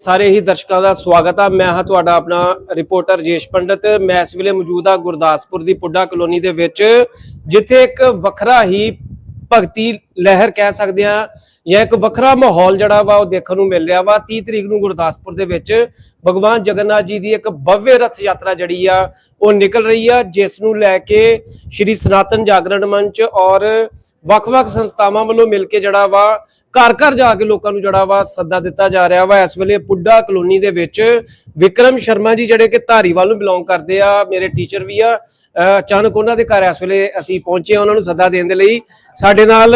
ਸਾਰੇ ਹੀ ਦਰਸ਼ਕਾਂ ਦਾ ਸਵਾਗਤ ਆ। ਮੈਂ ਹਾਂ ਤੁਹਾਡਾ ਆਪਣਾ ਰਿਪੋਰਟਰ ਜੇਸ਼ ਪੰਡਤ। ਮੈਂ ਇਸ ਵੇਲੇ ਮੌਜੂਦ ਆ ਗੁਰਦਾਸਪੁਰ ਦੀ ਪੁੱਡਾ ਕਲੋਨੀ ਦੇ ਵਿੱਚ, ਜਿੱਥੇ ਇੱਕ ਵੱਖਰਾ ਹੀ ਭਗਤੀ ਲਹਿਰ ਕਹਿ ਸਕਦੇ ਆ ਜਾਂ ਇੱਕ ਵੱਖਰਾ ਮਾਹੌਲ ਜਿਹੜਾ ਵਾ ਉਹ ਦੇਖਣ ਨੂੰ ਮਿਲ ਰਿਹਾ ਵਾ। 30 ਤਰੀਕ ਨੂੰ ਗੁਰਦਾਸਪੁਰ ਦੇ ਵਿੱਚ ਭਗਵਾਨ ਜਗਨਨਾਥ ਜੀ ਦੀ ਇੱਕ ਭਵਯ ਰਥ ਯਾਤਰਾ ਜਿਹੜੀ ਆ, ਉਹ ਨਿਕਲ ਰਹੀ ਆ, ਜਿਸ ਨੂੰ ਲੈ ਕੇ ਸ਼੍ਰੀ ਸਨਾਤਨ ਜਾਗਰਣ ਮੰਚ ਔਰ ਵੱਖ-ਵੱਖ ਸੰਸਥਾਵਾਂ ਵੱਲੋਂ ਮਿਲ ਕੇ ਜਿਹੜਾ ਵਾ ਘਰ ਘਰ ਜਾ ਕੇ ਲੋਕਾਂ ਨੂੰ ਜਿਹੜਾ ਵਾ ਸੱਦਾ ਦਿੱਤਾ ਜਾ ਰਿਹਾ ਵਾ। ਇਸ ਵੇਲੇ ਪੁੱਡਾ ਕਲੋਨੀ ਦੇ ਵਿੱਚ ਵਿਕਰਮ ਸ਼ਰਮਾ ਜੀ ਜਿਹੜੇ ਕਿ ਧਾਰੀਵਾਲ ਨੂੰ ਬਿਲੋਂਗ ਕਰਦੇ ਆ, ਮੇਰੇ ਟੀਚਰ ਵੀ ਆ। ਅਚਾਨਕ ਉਹਨਾਂ ਦੇ ਘਰ ਇਸ ਵੇਲੇ ਅਸੀਂ ਪਹੁੰਚੇ ਆ ਉਹਨਾਂ ਨੂੰ ਸੱਦਾ ਦੇਣ ਦੇ ਲਈ। ਸਾਡੇ ਨਾਲ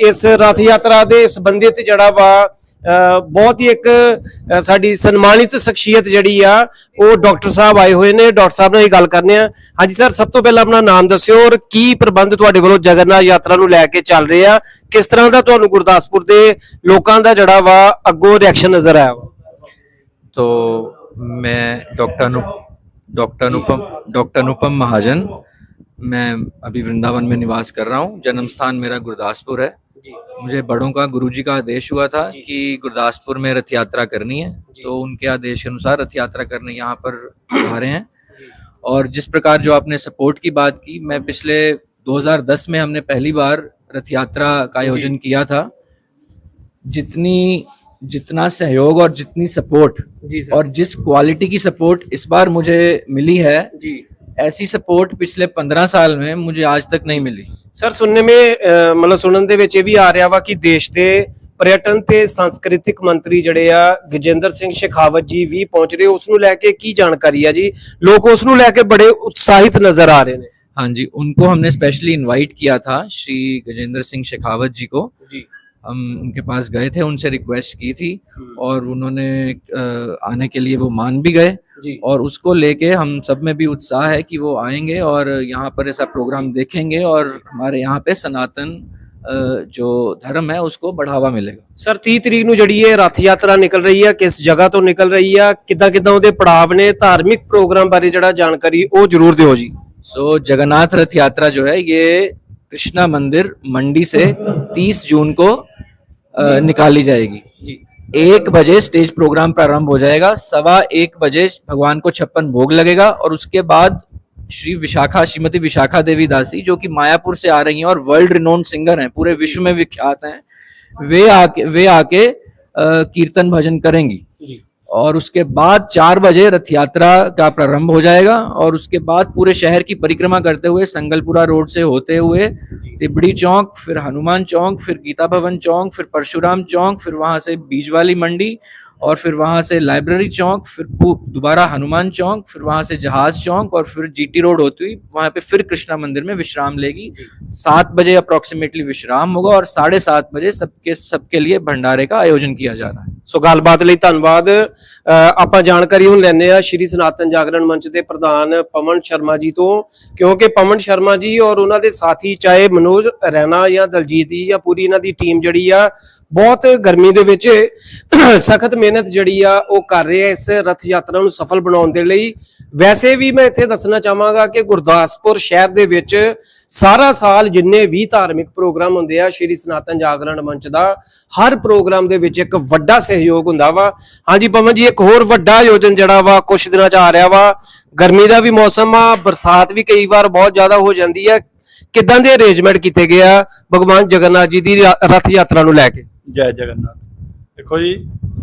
ਇਸ ਰਥ ਯਾਤਰਾ ਦੇ ਸੰਬੰਧਿਤ ਜਿਹੜਾ ਵਾ ਅਹ ਬਹੁਤ ਹੀ ਇੱਕ ਅਹ ਸਾਡੀ ਸਨਮਾਨਿਤ ਸ਼ਖਸੀਅਤ ਜਿਹੜੀ ਆ ਉਹ ਡਾਕਟਰ ਸਾਹਿਬ ਆਏ ਹੋਏ ਨੇ ਡਾਕਟਰ ਸਾਹਿਬ ਨਾਲ ਹੀ ਗੱਲ ਕਰਨੇ ਆ ਹਾਂਜੀ ਸਰ ਸਭ ਤੋਂ ਪਹਿਲਾਂ ਆਪਣਾ ਨਾਮ ਦੱਸਿਓ ਔਰ ਕੀ ਪ੍ਰਬੰਧ ਤੁਹਾਡੇ ਵੱਲੋਂ ਜਗਨਨਾਥ ਯਾਤਰਾ ਨੂੰ ਲੈ ਕੇ ਚੱਲ ਰਹੇ ਆ ਕਿਸ ਤਰ੍ਹਾਂ ਦਾ ਤੁਹਾਨੂੰ ਗੁਰਦਾਸਪੁਰ ਦੇ ਲੋਕਾਂ ਦਾ ਜਿਹੜਾ ਵਾ ਅੱਗੋਂ ਰਿਐਕਸ਼ਨ ਨਜ਼ਰ ਆਇਆ ਵਾ तो मैं doctor Anu doctor Anupam doctor Anupam Mahajan मैं अभी वृंदावन में निवास कर रहा हूँ। जन्म स्थान मेरा गुरदासपुर है। मुझे बड़ों का गुरुजी का आदेश हुआ था कि गुरदासपुर में रथ यात्रा करनी है। तो उनके आदेश के अनुसार रथ यात्रा करने यहाँ पर आ रहे हैं। और जिस प्रकार जो आपने सपोर्ट की बात की मैं पिछले 2010 में हमने पहली बार रथ यात्रा का आयोजन किया था। जितनी जितना सहयोग और जितनी सपोर्ट जी और जिस क्वालिटी की सपोर्ट इस बार मुझे मिली है जी। ऐसी सपोर्ट पिछले पंद्रह साल में मुझे आज तक नहीं मिली ਸਰ ਸੁਣਨੇ ਮੇ ਅਹ, ਮਤਲਬ ਸੁਣਨ ਦੇ ਵਿੱਚ ਇਹ ਵੀ ਆ ਰਿਹਾ ਵਾ ਕਿ ਦੇਸ਼ ਦੇ ਪਰਯਟਨ ਤੇ ਸੰਸਕ੍ਰਿਤਿਕ ਮੰਤਰੀ ਜਿਹੜੇ ਆ ਗਜੇਂਦਰ ਸਿੰਘ ਸ਼ੇਖਾਵਤ ਜੀ ਵੀ ਪਹੁੰਚ ਰਹੇ ਉਸ ਨੂੰ ਲੈ ਕੇ ਕੀ ਜਾਣਕਾਰੀ ਆ ਜੀ ਲੋਕ ਉਸ ਨੂੰ ਲੈ ਕੇ ਬੜੇ ਉਤਸ਼ਾਹਿਤ ਨਜ਼ਰ ਆ ਰਹੇ ਨੇ हाँ जी उनको हमने स्पेशली इनवाइट किया था श्री गजेंद्र सिंह शेखावत जी को जी हम उनके पास गए थे उनसे रिक्वेस्ट की थी और उन्होंने अ, आने के लिए वो मान भी गए जी और उसको लेके हम सब में भी उत्साह है कि वो आएंगे और यहाँ पर ऐसा प्रोग्राम देखेंगे और हमारे यहाँ पे सनातन अ, जो धर्म है उसको बढ़ावा मिलेगा ਸਰ 30 ਤਰੀਕ ਨੂੰ ਜਿਹੜੀ ਇਹ ਰੱਥ ਯਾਤਰਾ ਨਿਕਲ ਰਹੀ ਆ ਕਿਸ ਜਗ੍ਹਾ ਤੋਂ ਨਿਕਲ ਰਹੀ ਆ ਕਿੱਦਾਂ ਕਿੱਦਾਂ ਉਹਦੇ ਪੜਾਵ ਨੇ ਧਾਰਮਿਕ ਪ੍ਰੋਗਰਾਮ ਬਾਰੇ ਜਿਹੜਾ ਜਾਣਕਾਰੀ ਉਹ ਜ਼ਰੂਰ ਦਿਓ ਜੀ सो जगन्नाथ रथ यात्रा जो है ये कृष्णा मंदिर मंडी से 30 जून को अ, निकाली जाएगी। जी। एक बजे स्टेज प्रोग्राम प्रारंभ हो जाएगा सवा एक बजे भगवान को छप्पन भोग लगेगा और उसके बाद श्री विशाखा श्रीमती विशाखा देवी दासी जो कि मायापुर से आ रही हैं और वर्ल्ड रिनोन्ड सिंगर हैं पूरे विश्व में विख्यात हैं वे आके वे आके कीर्तन भजन करेंगी। जी। और उसके बाद चार बजे रथ यात्रा का प्रारंभ हो जाएगा और उसके बाद पूरे शहर की परिक्रमा करते हुए संगलपुरा रोड से होते हुए तिबड़ी चौक फिर हनुमान चौक फिर गीता भवन चौक फिर परशुराम चौक फिर वहाँ से बीज वाली मंडी और फिर वहाँ से लाइब्रेरी चौक फिर दोबारा हनुमान चौक फिर वहाँ से जहाज़ चौक और फिर जीटी रोड होती हुई वहाँ पे फिर कृष्णा मंदिर में विश्राम लेगी। सात बजे अप्रोक्सीमेटली विश्राम होगा और साढ़े सात बजे सबके सबके लिए भंडारे का आयोजन किया जा रहा है। ਸੋ ਗੱਲਬਾਤ ਲਈ ਧੰਨਵਾਦ। ਆਪਾਂ ਜਾਣਕਾਰੀ ਹੁਣ ਲੈਣੇ ਆ ਸ਼੍ਰੀ ਸਨਾਤਨ ਜਾਗਰਣ ਮੰਚ ਦੇ ਪ੍ਰਧਾਨ ਪਵਨ ਸ਼ਰਮਾ ਜੀ ਤੋਂ, ਕਿਉਂਕਿ ਪਵਨ ਸ਼ਰਮਾ ਜੀ ਔਰ ਉਹਨਾਂ ਦੇ ਸਾਥੀ ਚਾਹੇ ਮਨੋਜ ਰੈਣਾ ਜਾਂ ਦਲਜੀਤ ਜੀ ਜਾਂ ਪੂਰੀ ਇਹਨਾਂ ਦੀ ਟੀਮ ਜਿਹੜੀ ਆ, ਬਹੁਤ ਗਰਮੀ ਦੇ ਵਿੱਚ ਸਖਤ ਮਿਹਨਤ ਜਿਹੜੀ ਆ ਉਹ ਕਰ ਰਹੇ ਆ ਇਸ ਰਥ ਯਾਤਰਾ ਨੂੰ ਸਫਲ ਬਣਾਉਣ ਦੇ ਲਈ। ਵੈਸੇ ਵੀ ਮੈਂ ਇੱਥੇ ਦੱਸਣਾ ਚਾਹਾਂਗਾ ਕਿ ਗੁਰਦਾਸਪੁਰ ਸ਼ਹਿਰ ਦੇ ਵਿੱਚ ਸਾਰਾ ਸਾਲ ਜਿੰਨੇ ਵੀ ਧਾਰਮਿਕ ਪ੍ਰੋਗਰਾਮ ਹੁੰਦੇ ਆ, ਸ਼੍ਰੀ ਸਨਾਤਨ ਜਾਗਰਣ ਮੰਚ ਦਾ, ਹਰ ਪ੍ਰੋਗਰਾਮ ਦੇ ਵਿੱਚ ਇੱਕ ਵੱਡਾ ਸਹਿਯੋਗ ਹੁੰਦਾ ਵਾ। ਹਾਂਜੀ ਪਵਨ ਜੀ, ਇੱਕ ਹੋਰ ਵੱਡਾ ਆਯੋਜਨ ਜਿਹੜਾ ਵਾ ਕੁਝ ਦਿਨਾਂ ਚ ਆ ਰਿਹਾ ਵਾ। ਗਰਮੀ ਦਾ ਵੀ ਮੌਸਮ ਆ, ਬਰਸਾਤ ਵੀ ਕਈ ਵਾਰ ਬਹੁਤ ਜ਼ਿਆਦਾ ਹੋ ਜਾਂਦੀ ਹੈ ਕਿੱਦਾਂ ਦੇ ਅਰੇਂਜਮੈਂਟ ਕੀਤੇ ਗਏ ਆ ਭਗਵਾਨ ਜਗਨਨਾਥ ਜੀ ਦੀ ਰਥ ਯਾਤਰਾ ਨੂੰ ਲੈ ਕੇ? ਜੈ ਜਗਨਨਾਥ। ਦੇਖੋ ਜੀ,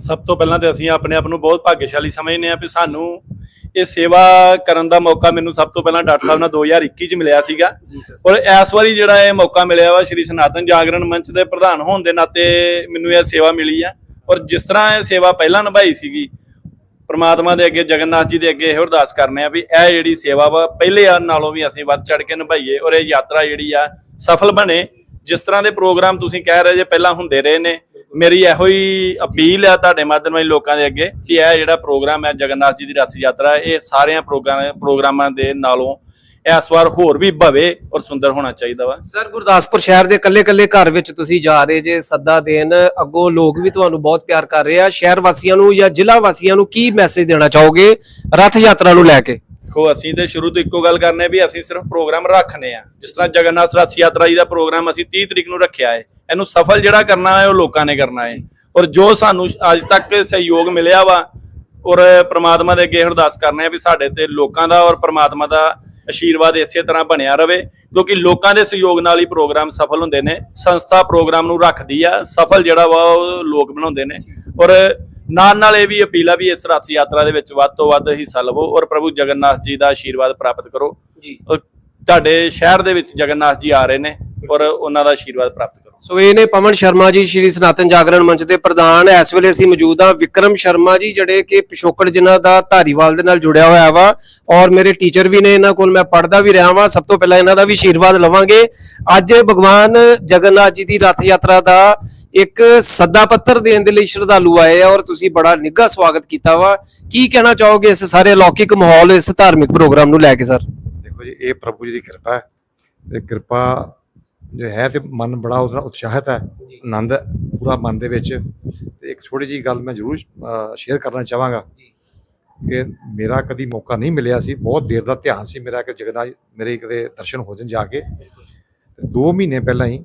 ਸਭ ਤੋਂ ਪਹਿਲਾਂ ਤੇ ਅਸੀਂ ਆਪਣੇ ਆਪ ਨੂੰ ਬਹੁਤ ਭਾਗਿਆਸ਼ਾਲੀ ਸਮਝਦੇ ਹਾਂ ਵੀ ਸਾਨੂੰ ਇਹ ਸੇਵਾ ਕਰਨ ਦਾ ਮੌਕਾ ਮੈਨੂੰ ਸਭ ਤੋਂ ਪਹਿਲਾਂ ਡਾਕਟਰ ਸਾਹਿਬ ਨਾਲ 2021 ਚ ਮਿਲਿਆ ਸੀਗਾ। ਔਰ ਇਸ ਵਾਰੀ ਜਿਹੜਾ ਇਹ ਮੌਕਾ ਮਿਲਿਆ ਵਾ ਸ਼੍ਰੀ ਸਨਾਤਨ ਜਾਗਰਣ ਮੰਚ ਦੇ ਪ੍ਰਧਾਨ ਹੋਣ ਦੇ ਨਾਤੇ ਮੈਨੂੰ ਇਹ ਸੇਵਾ ਮਿਲੀ ਆ। ਔਰ ਜਿਸ ਤਰ੍ਹਾਂ ਇਹ ਸੇਵਾ ਪਹਿਲਾਂ ਨਿਭਾਈ ਸੀਗੀ ਪ੍ਰਮਾਤਮਾ ਦੇ ਅੱਗੇ ਜਗਨਨਾਥ ਜੀ ਦੇ ਅੱਗੇ ਇਹ ਅਰਦਾਸ ਕਰਨੇ ਆ ਵੀ ਇਹ ਜਿਹੜੀ ਸੇਵਾ ਵਾ ਪਹਿਲੇ ਆ ਨਾਲੋਂ ਵੀ ਅਸੀਂ ਵੱਧ ਚੜ ਕੇ ਨਿਭਾਈਏ ਔਰ ਇਹ ਯਾਤਰਾ ਜਿਹੜੀ ਆ ਸਫਲ ਬਣੇ। ਜਿਸ ਤਰ੍ਹਾਂ ਦੇ ਪ੍ਰੋਗਰਾਮ ਤੁਸੀਂ ਕਹਿ ਰਹੇ ਜੇ ਪਹਿਲਾਂ ਹੁੰਦੇ ਰਹੇ ਨੇ ਮੇਰੀ ਇਹੋ ਹੀ ਅਪੀਲ ਆ ਤੁਹਾਡੇ ਮਾਧਿਅਮ ਰਾਹੀਂ ਲੋਕਾਂ ਦੇ ਅੱਗੇ ਕਿ ਇਹ ਜਿਹੜਾ ਪ੍ਰੋਗਰਾਮ ਹੈ ਜਗਨਨਾਥ ਜੀ ਦੀ ਰਥ ਯਾਤਰਾ ਇਹ ਸਾਰਿਆਂ ਪ੍ਰੋਗਰਾਮ ਪ੍ਰੋਗਰਾਮਾਂ ਦੇ ਨਾਲੋਂ ਇਸ ਵਾਰ ਹੋਰ ਵੀ ਭਵੇ ਔਰ ਸੁੰਦਰ ਹੋਣਾ ਚਾਹੀਦਾ ਵਾ। ਸਰ ਗੁਰਦਾਸਪੁਰ ਸ਼ਹਿਰ ਦੇ ਕੱਲੇ-ਕੱਲੇ ਘਰ ਵਿੱਚ ਤੁਸੀਂ ਜਾ ਰਹੇ ਜੇ ਸੱਦਾ ਦੇਣ ਅੱਗੋਂ ਲੋਕ ਵੀ ਤੁਹਾਨੂੰ ਬਹੁਤ ਪਿਆਰ ਕਰ ਰਹੇ ਆ। ਸ਼ਹਿਰ ਵਾਸੀਆਂ ਨੂੰ ਜਾਂ ਜ਼ਿਲ੍ਹਾ ਵਾਸੀਆਂ ਨੂੰ ਕੀ ਮੈਸੇਜ ਦੇਣਾ ਚਾਹੋਗੇ ਰਥ ਯਾਤਰਾ ਨੂੰ ਲੈ ਕੇ? ਦੇਖੋ, ਅਸੀਂ ਤੇ ਸ਼ੁਰੂ ਤੋਂ ਇੱਕੋ ਗੱਲ ਕਰਨੇ ਵੀ ਅਸੀਂ ਸਿਰਫ ਪ੍ਰੋਗਰਾਮ ਰੱਖਨੇ ਆ। ਜਿਸ ਤਰ੍ਹਾਂ ਜਗਨਨਾਥ ਰਥ ਯਾਤਰਾ ਜੀ ਦਾ ਪ੍ਰੋਗਰਾਮ ਅਸੀਂ 30 ਤਰੀਕ ਨੂੰ ਰੱਖਿਆ ਹੈ ਇਹਨੂੰ ਸਫਲ ਜਿਹੜਾ ਕਰਨਾ ਹੈ ਉਹ ਲੋਕਾਂ ਨੇ ਕਰਨਾ ਹੈ ਔਰ ਜੋ ਸਾਨੂੰ ਅੱਜ ਤੱਕ ਸਹਿਯੋਗ ਮਿਲਿਆ ਵਾ, ਔਰ ਪ੍ਰਮਾਤਮਾ ਦੇ ਅੱਗੇ ਅਰਦਾਸ ਕਰਨੇ ਆ ਵੀ ਸਾਡੇ ਤੇ ਲੋਕਾਂ ਦਾ ਔਰ ਪ੍ਰਮਾਤਮਾ ਦਾ ਆਸ਼ੀਰਵਾਦ ਇਸੇ ਤਰ੍ਹਾਂ ਬਣਿਆ ਰਵੇ, ਕਿਉਂਕਿ ਲੋਕਾਂ ਦੇ ਸਹਿਯੋਗ ਨਾਲ ਹੀ ਪ੍ਰੋਗਰਾਮ ਸਫਲ ਹੁੰਦੇ ਨੇ। ਸੰਸਥਾ ਪ੍ਰੋਗਰਾਮ ਨੂੰ ਰੱਖਦੀ ਆ, ਸਫਲ ਜਿਹੜਾ ਵਾ ਉਹ ਲੋਕ ਬਣਾਉਂਦੇ ਨੇ। ਔਰ ਨਾਲ ਨਾਲ ਇਹ ਵੀ ਅਪੀਲ ਆ ਵੀ ਇਸ ਰਥ ਯਾਤਰਾ ਦੇ ਵਿੱਚ ਵੱਧ ਤੋਂ ਵੱਧ ਹਿੱਸਾ ਲਵੋ ਔਰ ਪ੍ਰਭੂ ਜਗਨਨਾਥ ਜੀ ਦਾ ਆਸ਼ੀਰਵਾਦ ਪ੍ਰਾਪਤ ਕਰੋ। ਜੀ। ਤੁਹਾਡੇ ਸ਼ਹਿਰ ਦੇ ਵਿੱਚ ਜਗਨਨਾਥ ਜੀ ਆ ਰਹੇ ਨੇ ਔਰ ਉਹਨਾਂ ਦਾ ਆਸ਼ੀਰਵਾਦ ਪ੍ਰਾਪਤ ਸੋ ਇਹ ਨੇ ਪਵਨ ਸ਼ਰਮਾ ਜੀ, ਸ਼੍ਰੀ ਸਨਾਤਨ ਜਾਗਰਣ ਮੰਚ ਦੇ ਪ੍ਰਧਾਨ। ਇਸ ਵੇਲੇ ਅਸੀਂ ਮੌਜੂਦ ਹਾਂ ਵਿਕਰਮ ਸ਼ਰਮਾ ਜੀ, ਜਿਹੜੇ ਕਿ ਪਿਛੋਕੜ ਜਿਨ੍ਹਾਂ ਦਾ ਧਾਰੀਵਾਲ ਦੇ ਨਾਲ ਜੁੜਿਆ ਹੋਇਆ ਵਾ। ਔਰ ਮੇਰੇ ਟੀਚਰ ਵੀ ਨੇ, ਇਹਨਾਂ ਕੋਲ ਮੈਂ ਪੜਦਾ ਵੀ ਰਿਹਾ ਵਾਂ। ਸਭ ਤੋਂ ਪਹਿਲਾਂ ਇਹਨਾਂ ਦਾ ਵੀ ਆਸ਼ੀਰਵਾਦ ਲਵਾਂਗੇ। ਅੱਜ ਭਗਵਾਨ ਜਗਨਨਾਥ ਜੀ ਦੀ ਰਥ ਯਾਤਰਾ ਦਾ ਇੱਕ ਸੱਦਾ ਪੱਤਰ ਦੇਣ ਦੇ ਲਈ ਸ਼ਰਧਾਲੂ ਆਏ ਆ ਔਰ ਤੁਸੀਂ ਬੜਾ ਨਿੱਘਾ ਸਵਾਗਤ ਕੀਤਾ ਵਾ। ਕੀ ਕਹਿਣਾ ਚਾਹੋਗੇ ਇਸ ਸਾਰੇ ਅਲੌਕਿਕ ਮਾਹੌਲ, ਇਸ ਧਾਰਮਿਕ ਪ੍ਰੋਗਰਾਮ ਨੂੰ ਲੈ ਕੇ, ਸਰ? ਦੇਖੋ ਜੀ, ਇਹ ਪ੍ਰਭੂ ਜੀ ਦੀ ਕਿਰਪਾ ਹੈ। ਤੇ ਕਿਰਪਾ ਜੋ ਹੈ ਤੇ ਮਨ ਬੜਾ ਉਹਦਾ ਉਤਸ਼ਾਹਿਤ ਹੈ ਆਨੰਦ ਪੂਰਾ ਮਨ ਦੇ ਵਿੱਚ। ਤੇ ਇੱਕ ਥੋੜੀ ਜੀ ਗੱਲ ਮੈਂ ਜ਼ਰੂਰ ਸ਼ੇਅਰ ਕਰਨਾ ਚਾਹਾਂਗਾ ਕਿ ਮੇਰਾ ਕਦੀ ਮੌਕਾ ਨਹੀਂ ਮਿਲਿਆ ਸੀ। ਬਹੁਤ ਦੇਰ ਦਾ ਧਿਆਨ ਸੀ ਮੇਰਾ ਕਿ ਜਗਨਾ ਮੇਰੇ ਕਦੇ ਦਰਸ਼ਨ ਹੋ ਜਾਣ ਜਾ ਕੇ। ਤੇ 2 ਮਹੀਨੇ ਪਹਿਲਾਂ ਹੀ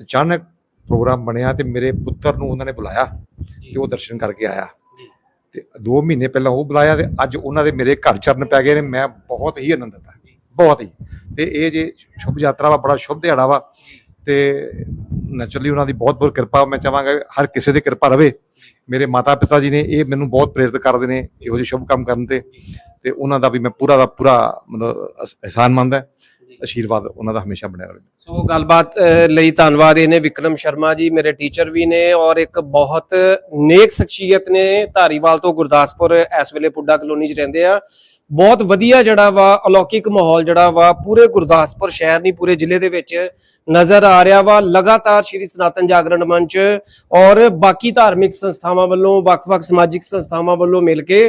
ਅਚਾਨਕ ਪ੍ਰੋਗਰਾਮ ਬਣਿਆ ਤੇ ਮੇਰੇ ਪੁੱਤਰ ਨੂੰ ਉਹਨਾਂ ਨੇ ਬੁਲਾਇਆ ਤੇ ਉਹ ਦਰਸ਼ਨ ਕਰਕੇ ਆਇਆ। ਤੇ 2 ਮਹੀਨੇ ਪਹਿਲਾਂ ਉਹ ਬੁਲਾਇਆ ਤੇ ਅੱਜ ਉਹਨਾਂ ਦੇ ਮੇਰੇ ਘਰ ਚਰਨ ਪੈ ਗਏ ਨੇ। ਮੈਂ ਬਹੁਤ ਹੀ ਆਨੰਦਿਤ ਹਾਂ। ਬਹੁਤ ਹੀ। ਤੇ ਇਹ ਜੇ ਸ਼ੁਭ ਯਾਤਰਾ ਵਾ ਬੜਾ ਸ਼ੁਭ ਦਿਹਾੜਾ ਵਾ। ਤੇ ਨੈਚੁਰਲੀ ਉਹਨਾਂ ਦੀ ਬਹੁਤ ਬਹੁਤ ਕਿਰਪਾ। ਮੈਂ ਚਾਹਾਂਗਾ ਹਰ ਕਿਸੇ ਦੀ ਕਿਰਪਾ ਰਵੇ। ਮੇਰੇ ਮਾਤਾ ਪਿਤਾ ਜੀ ਨੇ ਇਹ ਮੈਨੂੰ ਬਹੁਤ ਪ੍ਰੇਰਿਤ ਕਰਦੇ ਨੇ ਇਹੋ ਜਿਹੇ ਸ਼ੁਭ ਕੰਮ ਕਰਨ ਤੇ। ਤੇ ਉਹਨਾਂ ਦਾ ਵੀ ਮੈਂ ਪੂਰਾ ਦਾ ਪੂਰਾ ਮਤਲਬ ਅਹਿਸਾਨ ਮੰਨਦਾ ਆਸ਼ੀਰਵਾਦ ਉਹਨਾਂ ਦਾ ਹਮੇਸ਼ਾ ਬਣਿਆ ਰਹੇ। ਸੋ ਗੱਲਬਾਤ ਲਈ ਧੰਨਵਾਦ ਇਹਨੇ ਵਿਕਰਮ ਸ਼ਰਮਾ ਜੀ ਮੇਰੇ ਟੀਚਰ ਵੀ ਨੇ ਔਰ ਇੱਕ ਬਹੁਤ ਨੇਕ ਸ਼ਖਸੀਅਤ ਨੇ ਧਾਰੀਵਾਲ ਤੋਂ ਗੁਰਦਾਸਪੁਰ ਇਸ ਵੇਲੇ ਪੁੱਡਾ ਕਲੋਨੀ 'ਚ ਰਹਿੰਦੇ ਆ। ਬਹੁਤ ਵਧੀਆ ਜਿਹੜਾ ਵਾ, ਅਲੌਕਿਕ ਮਾਹੌਲ ਜਿਹੜਾ ਵਾ, ਪੂਰੇ ਗੁਰਦਾਸਪੁਰ ਸ਼ਹਿਰ ਨਹੀਂ, ਪੂਰੇ ਜ਼ਿਲ੍ਹੇ ਦੇ ਵਿੱਚ ਨਜ਼ਰ ਆ ਰਿਹਾ ਵਾ। ਲਗਾਤਾਰ ਸ਼੍ਰੀ ਸਨਾਤਨ ਜਾਗਰਣ ਮੰਚ ਔਰ ਬਾਕੀ ਧਾਰਮਿਕ ਸੰਸਥਾਵਾਂ ਵੱਲੋਂ, ਵੱਖ-ਵੱਖ ਸਮਾਜਿਕ ਸੰਸਥਾਵਾਂ ਵੱਲੋਂ ਮਿਲ ਕੇ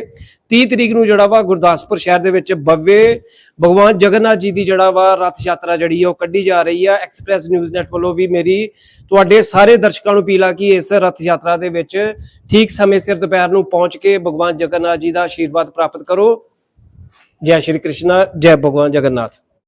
30 ਤਰੀਕ ਨੂੰ ਜਿਹੜਾ ਵਾ, ਗੁਰਦਾਸਪੁਰ ਸ਼ਹਿਰ ਦੇ ਵਿੱਚ ਬੱਵੇ ਭਗਵਾਨ ਜਗਨਨਾਥ ਜੀ ਦੀ ਜਿਹੜਾ ਵਾ, ਰਥ ਯਾਤਰਾ ਜਿਹੜੀ ਆ, ਉਹ ਕੱਢੀ ਜਾ ਰਹੀ ਆ। ਐਕਸਪ੍ਰੈਸ ਨਿਊਜ਼ ਨੈਟ ਵੱਲੋਂ ਵੀ ਮੇਰੀ ਤੁਹਾਡੇ ਸਾਰੇ ਦਰਸ਼ਕਾਂ ਨੂੰ ਅਪੀਲ ਆ ਕਿ ਇਸ ਰਥ ਯਾਤਰਾ ਦੇ ਵਿੱਚ ਠੀਕ ਸਮੇਂ ਸਿਰ ਦੁਪਹਿਰ ਨੂੰ ਪਹੁੰਚ ਕੇ ਭਗਵਾਨ ਜਗਨਨਾਥ ਜੀ ਦਾ ਆਸ਼ੀਰਵਾਦ ਪ੍ਰਾਪਤ ਕਰੋ। ਜੈ ਸ਼੍ਰੀ ਕ੍ਰਿਸ਼ਨਾ ਜੈ ਭਗਵਾਨ ਜਗਨਨਾਥ।